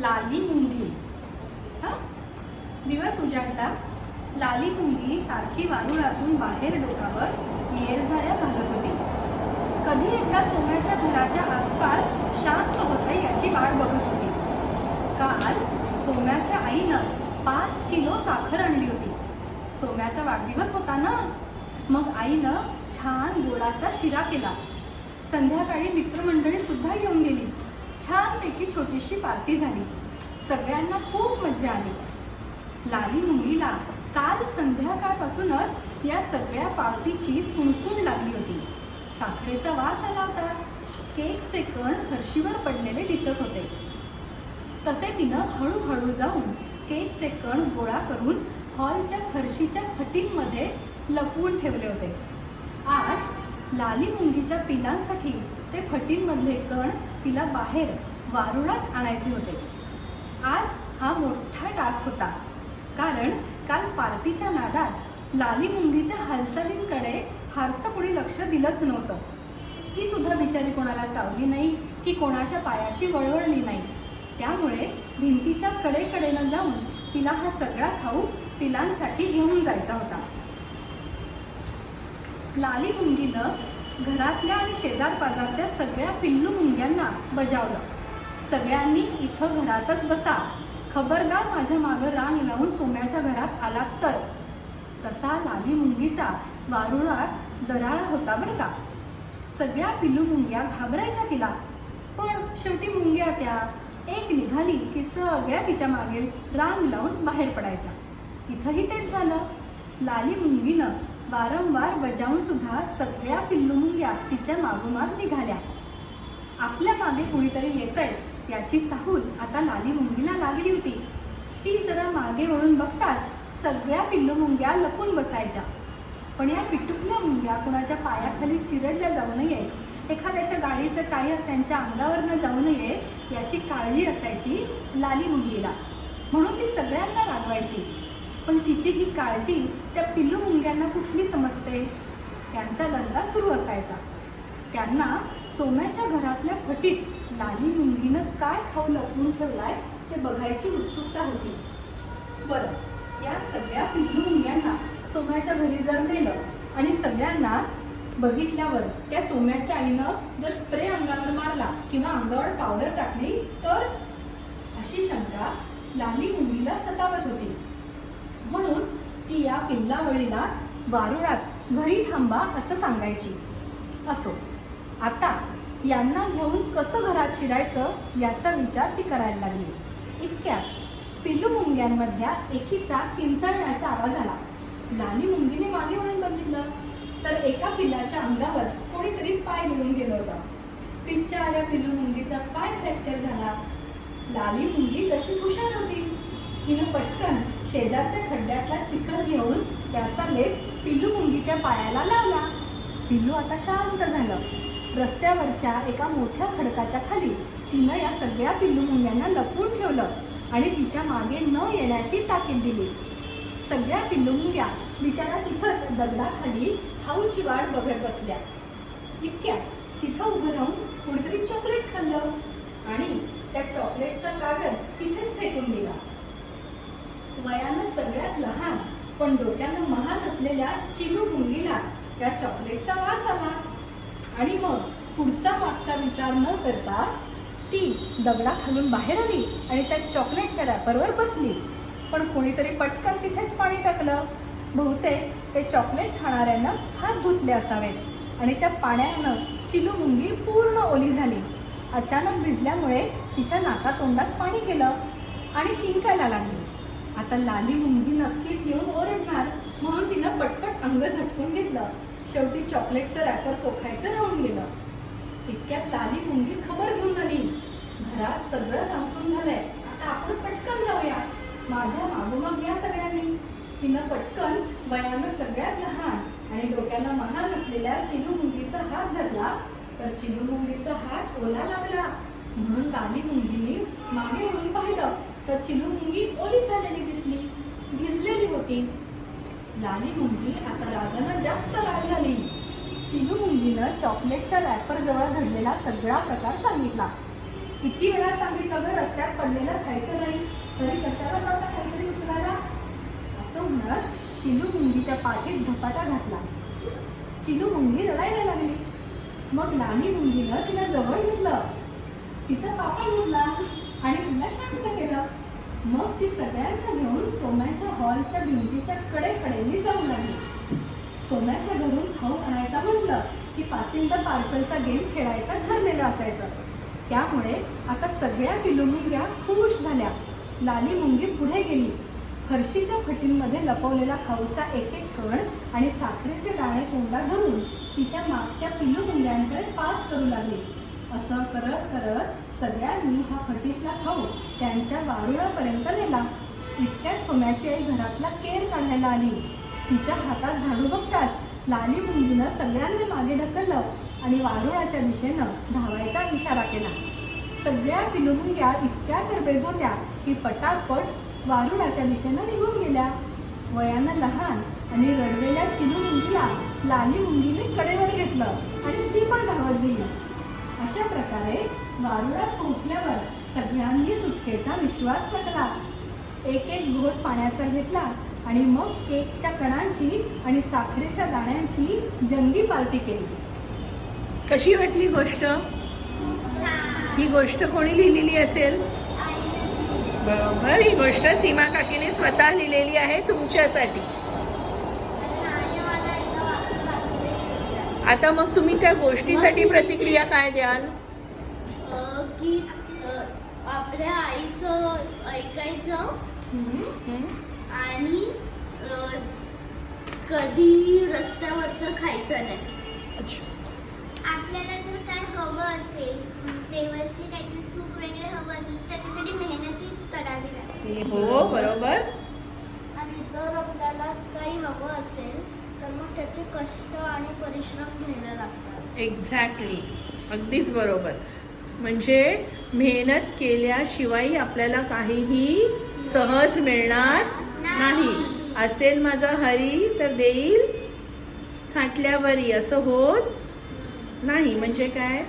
लाली मुंगी. हा? दिवस उजाडला लाली मुंगी सारखी वारुळातून बाहेर डोकावर येरझाऱ्या घालत होती. कधी एकदा सोन्याच्या घराच्या आसपास शांत होते याची वाट बघत होती. काल सोम्याच्या आईनं पाच किलो साखर आणली होती. सोम्याचा वाढदिवस होता ना? मग आईनं छान गोडाचा शिरा केला. संध्याकाळी मित्रमंडळी सुद्धा येऊन गेली छोटीशी पार्टी झाली. सगळ्यांना खूप मज्जा आली. लाली मुंगीला काल संध्याकाळपासूनच या सगळ्या पार्टीची कुणकुण लागली होती. साखरेचा वास आला होता. केकचे कण फरशीवर पडलेले दिसत होते. तसे तिनं हळूहळू जाऊन केकचे कण गोळा करून हॉलच्या फरशीच्या फटींमध्ये लपवून ठेवले होते. आज लाली मुंगीच्या पिलांसाठी ते फटींमधले कण तिला बाहेर वारुळात आणायचे होते. आज हा मोठा टास्क होता. कारण काल पार्टीच्या नादात लाली मुंगीच्या हालचालींकडे फारसं कुणी लक्ष दिलंच नव्हतं. ती सुद्धा बिचारी कोणाला चावली नाही की कोणाच्या पायाशी वळवळली नाही. त्यामुळे भिंतीच्या कडेकडेनं जाऊन तिला हा सगळा खाऊ पिलांसाठी घेऊन जायचा होता. लाली मुंगीनं घरातल्या आणि शेजार पाजारच्या सगळ्या पिल्लू मुंग्यांना बजावलं. सगळ्यांनी इथं घरातच बसा. खबरदार माझ्या मागं रांग लावून सोम्याच्या घरात आलात तर. तसा लाली मुंगीचा वारुळात दराळा होता बरं का. सगळ्या पिलू मुंग्या घाबरायच्या तिला. पण शेवटी मुंग्या त्या. एक निघाली की सगळ्या तिच्यामागे रांग लावून बाहेर पडायच्या. इथंही तेच झालं. लाली मुंगीनं वारंवार बजावून सुद्धा सगळ्या पिल्लू मुंग्या तिच्या मागोमाग निघाल्या. आपल्या मागे कुणीतरी येतंय. याची चाहूल आता लाली मुंगीला लागली होती. ती जरा मागे वळून बघताच सगळ्या पिल्लू मुंग्या लपून बसायच्या. पण या पिटुकल्या मुंग्या कुणाच्या पायाखाली चिरडल्या जाऊ नये. एखाद्याच्या गाडीचं टायर त्यांच्या अंगावरनं जाऊ नये याची काळजी असायची लाली मुंगीला. म्हणून ती सगळ्यांना रागवायची. पण तिची ही काळजी त्या पिल्लू मुंग्यांना कुठली समजते? त्यांचा दंगा सुरू असायचा. त्यांना सोन्याच्या घरातल्या फटीत लाली मुंगीनं काय खाऊ लपवून ठेवलाय ते बघायची उत्सुकता होती. बरं या सगळ्या पिल्लू मुंग्यांना सोम्याच्या घरी जर नेलं आणि सगळ्यांना बघितल्यावर त्या सोम्याच्या आईनं जर स्प्रे अंगावर मारला किंवा अंगावर पावडर टाकली तर? अशी शंका लाली मुंगीला सतावत होती. म्हणून ती या पिल्लावळीला वारुळात घरी थांबा असं सांगायची. असो आता यांना घेऊन कसं घरात शिरायचं याचा विचार ती करायला लागली. इतक्यात पिल्लू मुंग्यांमधल्या एकीचा किंचळण्याचा आवाज आला. लाली मुंगीने मागे वळून बघितलं तर एका पिल्लाच्या अंगावर कोणीतरी पाय घेऊन गेलं होतं. पिच्च्या आल्या पिल्लू मुंगीचा पाय फ्रॅक्चर झाला. लाली मुंगी तशी हुशार होती. तिनं पटकन शेजारच्या खड्ड्याचा चिखल घेऊन त्याचा लेप पिल्लू मुंगीच्या पायाला लावला. पिल्लू आता शांत झालं. रस्त्यावरच्या एका मोठ्या खडकाच्या खाली तिनं या सगळ्या पिल्लू मुंग्यांना लपवून ठेवलं आणि तिच्यामागे न येण्याची ताकीद दिली. सगळ्या पिल्लू मुंग्या बिचारा तिथंच दगडाखाली खाऊची वाट बघत बसल्या. इतक्यात तिथं उभं राहून कुणीतरी चॉकलेट खाल्लं आणि त्या चॉकलेटचा कागद तिथेच फेकून दिला. वयानं सगळ्यात लहान पण डोक्यानं महान असलेल्या चिनू मुंगीला त्या चॉकलेटचा वास आला. आणि मग पुढचा मागचा विचार न करता ती दगडा खालून बाहेर आली आणि त्या चॉकलेटच्या रॅपरवर बसली. पण कोणीतरी पटकन तिथेच पाणी टाकलं. बहुतेक ते चॉकलेट खाणाऱ्यांना हात धुतले असावेत आणि त्या पाण्यानं चिलू मुंगी पूर्ण ओली झाली. अचानक भिजल्यामुळे तिच्या नाकातोंडात पाणी गेलं आणि शिंकायला लागली. आता लाली मुंगी नक्कीच येऊन ओरडणार म्हणून तिनं पटपट अंग झटकून घेतलं. शेवटी चॉकलेटचं रॅपर चोखायचं राहून गेलं. इतक्यात लाली मुंगी खबर घेऊन आली. घरात सगळं सामसूम झालंय. आता आपण पटकन जाऊया. माझ्या मागोमाग या सगळ्यांनी. तिनं पटकन वयानं सगळ्यात लहान आणि डोक्याला महान असलेल्या चिलू मुंगीचा हात धरला. तर चिनू मुंगीचा हात ओला लागला. म्हणून लाली मुंगीने मागे वळून पाहिलं. तर चिनू मुंगी ओली झालेली दिसली. भिजलेली होती. लाली मुंगी आता रागानं जास्त लाल झाली. चिलू मुंगीनं चॉकलेटच्या रॅपर जवळ घडलेला सगळा प्रकार सांगितला. किती वेळा सांगितलं ग रस्त्यात पडलेलं खायचं नाही तरी कशाला जाता काहीतरी उचलायला? असं म्हणत चिलू मुंगीच्या पाठीत धपाटा घातला. चिलू मुंगी रडायला लागली. मग लाली मुंगीनं तिला जवळ घेतलं. तिचा पापा घेतला आणि तिला शांत केलं. मग ती सगळ्यांना घेऊन सोम्याच्या हॉलच्या भिंतीच्या कडेकडेने जाऊ लागली. सोम्याच्या घरून खाऊ आणायचा म्हटलं की पासिंग द पार्सलचा गेम खेळायचा ठरलेलं असायचं. त्यामुळे आता सगळ्या पिलुमुंग्या खुश झाल्या. लाली मुंगी पुढे गेली. फरशीच्या फटींमध्ये लपवलेला खाऊचा एक एक कण आणि साखरेचे दाणे तोंडात धरून तिच्या मागच्या पिलू मुंग्यांकडे पास करू लागली. असं करत करत सगळ्यांनी हा फटीतला खाऊ त्यांच्या वारुळापर्यंत नेला. इतक्यात सोम्याची आई घरातला केर काढायला आली. तिच्या हातात झाडू बघताच लाली मुंगीनं सगळ्यांनी मागे ढकललं आणि वारुळाच्या दिशेनं धावायचा इशारा केला. सगळ्या पिलुमुंग्या इतक्या तरबेज होत्या की पटापट वारुळाच्या दिशेनं निघून गेल्या. वयानं लहान आणि रडलेल्या चिलू मुंगीला लाली मुंगीने कडेवर घेतलं आणि ती पण धावत गेली. अशा प्रकारे वारुळात पोहोचल्यावर सगळ्यांनी सुटकेचा विश्वास टाकला एक एक घोट पाण्याचा घेतला आणि मग केकच्या कणांची आणि साखरेच्या दाण्यांची जंगी पार्टी केली. कशी वाटली गोष्ट? ही गोष्ट कोणी लिहिलेली असेल? बरोबर ही गोष्ट सीमा काकीने स्वतः लिहिलेली आहे तुमच्यासाठी. आता मग तुम्ही त्या गोष्टीसाठी प्रतिक्रिया काय द्याल? की आपल्या आईचं ऐकायचं आणि कधीही रस्त्यावरचं खायचं नाही. अच्छा. आपल्याला जर काय हवं असेल व्यवस्थित काहीतरी सुख वगैरे हवं असेल त्याच्यासाठी मेहनतही करावी लागते. हो बरोबर. आणि जर आपल्याला काही हवं असेल तर मग त्याचे कष्ट आणि परिश्रम घ्यायला लागतात. एक्झॅक्टली अगदीच बरोबर. म्हणजे मेहनत केल्याशिवाय आपल्याला काहीही सहज मिळणार नाही. असेल माझा हरी तर देईल खाटल्यावरी. असं होत नाही. म्हणजे काय?